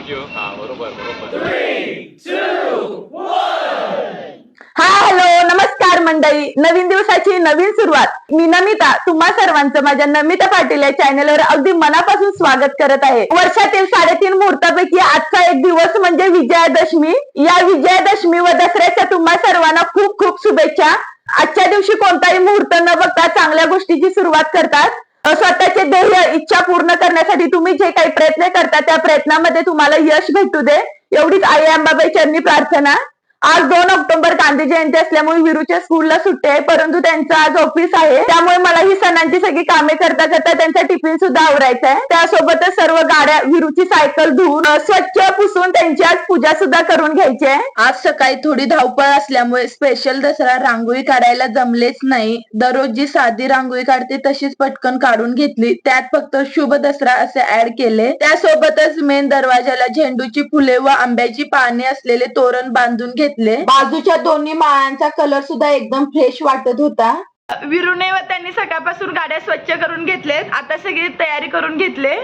Thank you हा बरोबर बरोबर. हा हॅलो नमस्कार मंडळी. नवीन दिवसाची नवीन सुरुवात. मी नमिता तुम्हा सर्वांचं माझ्या नमिता पाटील या चॅनलवर अगदी मनापासून स्वागत करत आहे. वर्षातील साडेतीन मुहूर्तापैकी आजचा एक दिवस म्हणजे विजयादशमी. या विजयादशमी व दसऱ्याच्या तुम्हा सर्वांना खूप खूप शुभेच्छा. आजच्या दिवशी कोणताही मुहूर्त न बघता चांगल्या गोष्टीची सुरुवात करतात. स्वतःचे ध्येय इच्छा पूर्ण करण्यासाठी तुम्ही जे काही प्रयत्न करता त्या प्रयत्नामध्ये तुम्हाला यश भेटू दे. एवढीच आई अंबाबाई चरणी प्रार्थना. आज दोन ऑक्टोबर गांधी जयंती असल्यामुळे विरूच्या स्कूलला सुट्टी आहे परंतु त्यांचं आज ऑफिस आहे. त्यामुळे मला ही सणांची सगळी कामे करता करता त्यांचा टिफिन सुद्धा आवरायचा आहे. त्यासोबतच सर्व गाड्या विरूची सायकल धुवून स्वच्छ पुसून त्यांची आज पूजा सुद्धा करून घ्यायची आहे. आज सकाळी थोडी धावपळ असल्यामुळे स्पेशल दसरा रांगोळी काढायला जमलेच नाही. दररोज जी साधी रांगोळी काढते तशीच पटकन काढून घेतली. त्यात फक्त शुभ दसरा असे ऍड केले. त्यासोबतच मेन दरवाजाला झेंडूची फुले व आंब्याची पाने असलेले तोरण बांधून घेतले. बाजूच्या दोन्ही माळांचा कलर सुद्धा एकदम फ्रेश वाटत होता. विरुने व त्यांनी सकाळपासून गाड्या स्वच्छ करून घेतलेत. आता सगळी तयारी करून घेतले.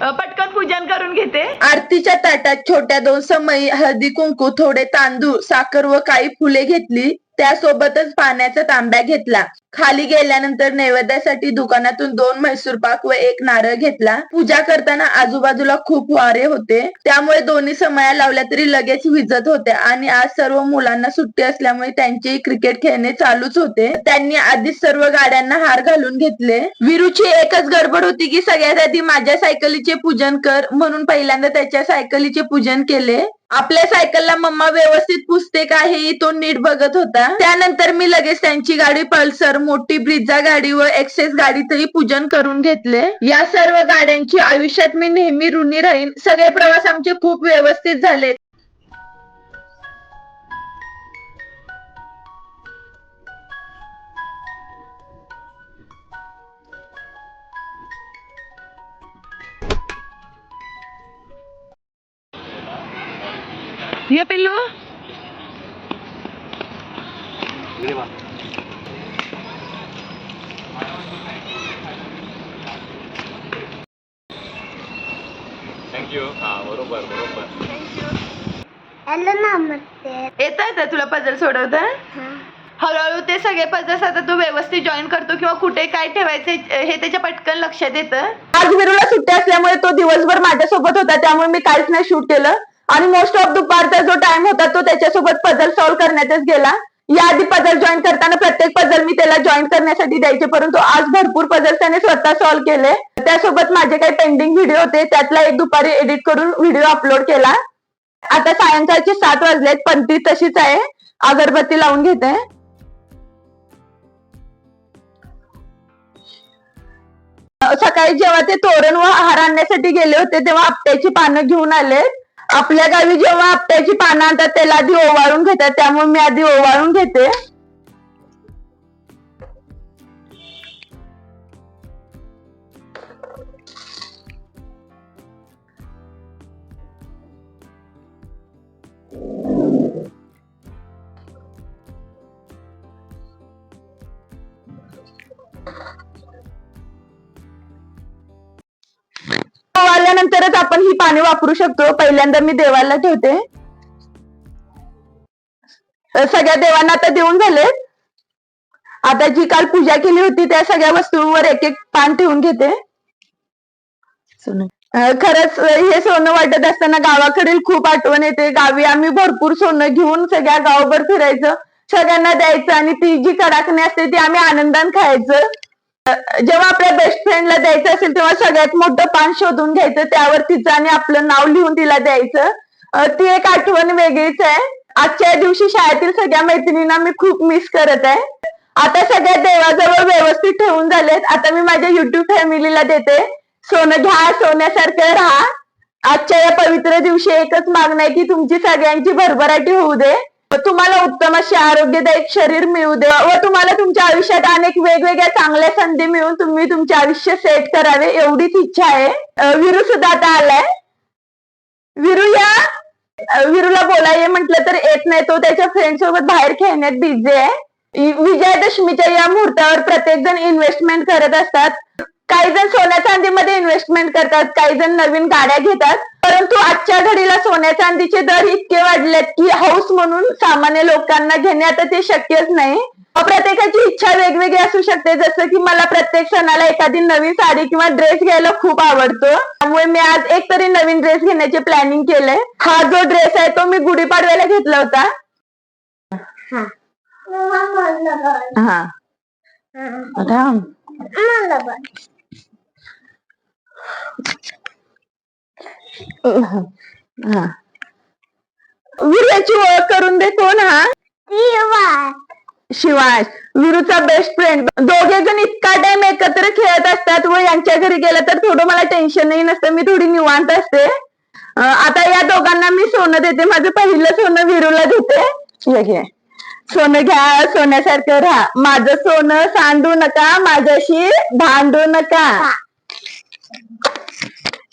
पटकन पूजन करून घेते. आरतीच्या ताटात छोट्या दोन समयी हळदी कुंकू थोडे तांदूळ साखर व काही फुले घेतली. त्यासोबतच पाण्याचा तांब्या घेतला. खाली गेल्यानंतर नैवेद्यासाठी दुकानातून दोन म्हैसूर पाक व एक नारळ घेतला. पूजा करताना आजूबाजूला खूप वारे होते. त्यामुळे दोन्ही समया लावल्या तरी लगेच विजत होत्या आणि आज सर्व मुलांना सुट्टी असल्यामुळे त्यांचेही क्रिकेट खेळणे चालूच होते. त्यांनी आधीच सर्व गाड्यांना हार घालून घेतले. विरूची एकच गडबड होती की सगळ्यात आधी माझ्या सायकलीचे पूजन कर म्हणून पहिल्यांदा त्याच्या सायकलीचे पूजन केले. आपल्या सायकलला मम्मा व्यवस्थित पुसते का हे तो नीट बघत होता. त्यानंतर मी लगेच त्यांची गाडी पल्सर मोठी ब्रिजा गाडी व एक्सेस गाडीतही पूजन करून घेतले. या सर्व गाड्यांची आयुष्यात मी नेहमी ऋणी राहीन. सगळे प्रवास आमचे खूप व्यवस्थित झाले ये पिल्लू थँक्यू हा बरोबर बरोबर. हॅलो नमस्ते. येत येतं तुला पझल सोडवता? हळूहळू ते सगळे पझल्स आता तू व्यवस्थित जॉईन करतो किंवा कुठे काय ठेवायचे हे त्याच्या पटकन लक्षात येतं. आज विरूला सुट्टी असल्यामुळे तो दिवसभर माझ्यासोबत होता त्यामुळे मी काहीच नाही शूट केलं. आणि मोस्ट ऑफ दुपारचा जो टाइम होता तो त्याच्यासोबत पझल सॉल्व्ह करण्यातच गेला. याआधी पझल जॉईन करताना प्रत्येक पझल मी त्याला जॉईन करण्यासाठी द्यायचे परंतु आज भरपूर पझल त्याने स्वतः सॉल्व्ह केले. त्यासोबत माझे काही पेंडिंग व्हिडिओ होते त्यातला एक दुपारी एडिट करून व्हिडिओ अपलोड केला. आता सायंकाळचे सात वाजलेत पंती तशीच आहे. अगरबत्ती लावून घेते. सकाळी जेव्हा ते तोरण व आहार आणण्यासाठी गेले होते तेव्हा आपट्याची पानं घेऊन आले आपल्या गावी जेव्हा आपट्याची पानं आणतात त्याला आधी ओवाळून घेतात त्यामुळे मी आधी ओवाळून घेते. ओवाळल्यानंतरच आपण ही पाने वापरू शकतो. पहिल्यांदा मी देवाला ठेवते. सगळ्या देवांना आता देऊन झालेत आता जी काल पूजा केली होती त्या सगळ्या वस्तूंवर एक एक पान ठेवून घेते. खरंच हे सोनं वाटत असताना गावाकडील खूप आठवण येते. गावी आम्ही भरपूर सोनं घेऊन सगळ्या गावभर फिरायचं. सगळ्यांना द्यायचं आणि ती जी कडाकणी असते ती आम्ही आनंदाने खायचं. जेव्हा आपल्या बेस्ट फ्रेंडला द्यायचं असेल तेव्हा सगळ्यात मोठं पान शोधून घ्यायचं त्यावर तिचं आणि आपलं नाव लिहून तिला द्यायचं. ती एक आठवण वेगळीच आहे. आजच्या दिवशी शाळेतील सगळ्या मैत्रिणींना मी खूप मिस करत आहे. आता सगळ्या देवाजवळ व्यवस्थित ठेवून झालेत. आता मी माझ्या युट्यूब फॅमिलीला देते. सोनं घ्या सोन्यासारखं राहा. आजच्या या पवित्र दिवशी एकच मागणं आहे की तुमची सगळ्यांची भरभराटी होऊ दे. तुम्हाला उत्तम असे आरोग्यदायक शरीर मिळू दे व तुम्हाला तुमच्या आयुष्यात अनेक वेगवेगळ्या चांगल्या संधी मिळून तुम्ही तुमचे आयुष्य सेट करावे एवढीच इच्छा आहे. विरू सुद्धा आता आलाय. विरू या. विरूला बोलाय म्हटलं तर येत नाही. तो त्याच्या फ्रेंड सोबत बाहेर खेळण्यात बिझी आहे. विजयादशमीच्या या मुहूर्तावर प्रत्येक जण इन्व्हेस्टमेंट करत असतात. काही जण सोन्या चांदीमध्ये इन्व्हेस्टमेंट करतात काही जण नवीन गाड्या घेतात. परंतु आजच्या घडीला सोन्या चांदीचे दर इतके वाढलेत की हौस म्हणून सामान्य लोकांना घेणे आता ते शक्यच नाही. प्रत्येकाची इच्छा वेगवेगळी असू शकते. जसं की मला प्रत्येक सणाला एखादी नवीन साडी किंवा ड्रेस घ्यायला खूप आवडतो. त्यामुळे मी आज एक तरी नवीन ड्रेस घेण्याचे प्लॅनिंग केलंय. हा जो ड्रेस आहे तो मी गुढीपाडव्याला घेतला होता. हा. विरुची ओळख करून दे कोण हा शिवाय. विरूचा बेस्ट फ्रेंड दोघे जण इतका टाइम एकत्र खेळत असतात व यांच्या घरी गेलं तर थोडं मला टेन्शनही नसतं मी थोडी निवांत असते. आता या दोघांना मी सोनं देते माझं पहिलं सोनं विरूला देते. घे. सोनं घ्या सोन्यासारखं राहा. माझं सोनं सांडू नका माझ्याशी भांडू नका.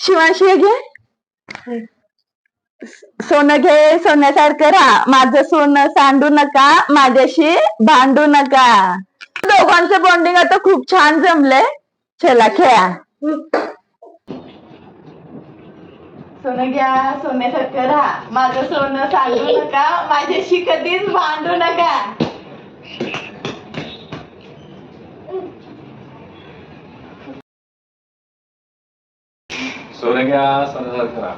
शिवांशी घे. सोनं घे सोन्यासारखं राहा. माझं सोनं सांडू नका माझ्याशी भांडू नका. दोघांचं बॉन्डिंग आता खूप छान जमलंय. चला खेळा. सोनं घ्या सोन्यासारखं राहा. माझं सोनं सांगू नका माझ्याशी कधीच भांडू नका सोनं घ्या सोन्यासारखं करा.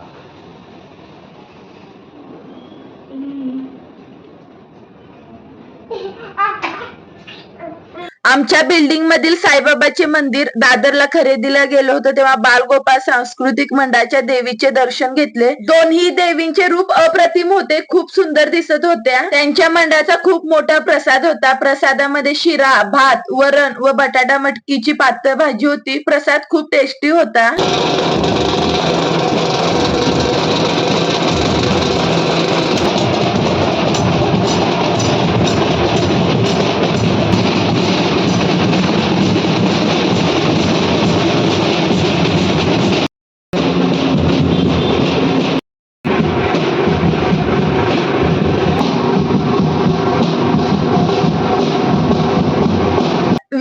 आमच्या बिल्डिंग मधील साईबाबाचे मंदिर दादरला खरेदीला गेलो होतो तेव्हा बालगोपाल सांस्कृतिक मंडळाच्या देवीचे दर्शन घेतले. दोन्ही देवींचे रूप अप्रतिम होते खूप सुंदर दिसत होत्या. त्यांच्या मंडळाचा खूप मोठा प्रसाद होता. प्रसादामध्ये शिरा भात वरण व बटाटा मटकीची पातळ भाजी होती. प्रसाद खूप टेस्टी होता.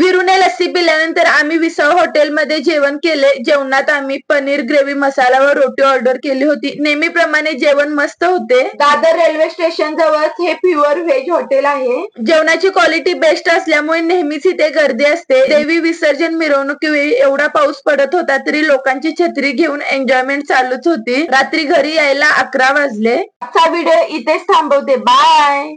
विरुने लस्सी पिल्यानंतर आम्ही विसाव हॉटेलमध्ये जेवण केले. जेवणात आम्ही पनीर ग्रेव्ही मसाला व रोटी ऑर्डर केली होती. नेहमीप्रमाणे जेवण मस्त होते. दादर रेल्वे स्टेशन जवळच हे प्युअर व्हेज हॉटेल आहे. जेवणाची क्वालिटी बेस्ट असल्यामुळे नेहमीच इथे गर्दी असते. देवी विसर्जन मिरवणुकीवेळी एवढा पाऊस पडत होता तरी लोकांची छत्री घेऊन एन्जॉयमेंट चालूच होती. रात्री घरी यायला अकरा वाजले. आजचा व्हिडिओ इथेच थांबवते. बाय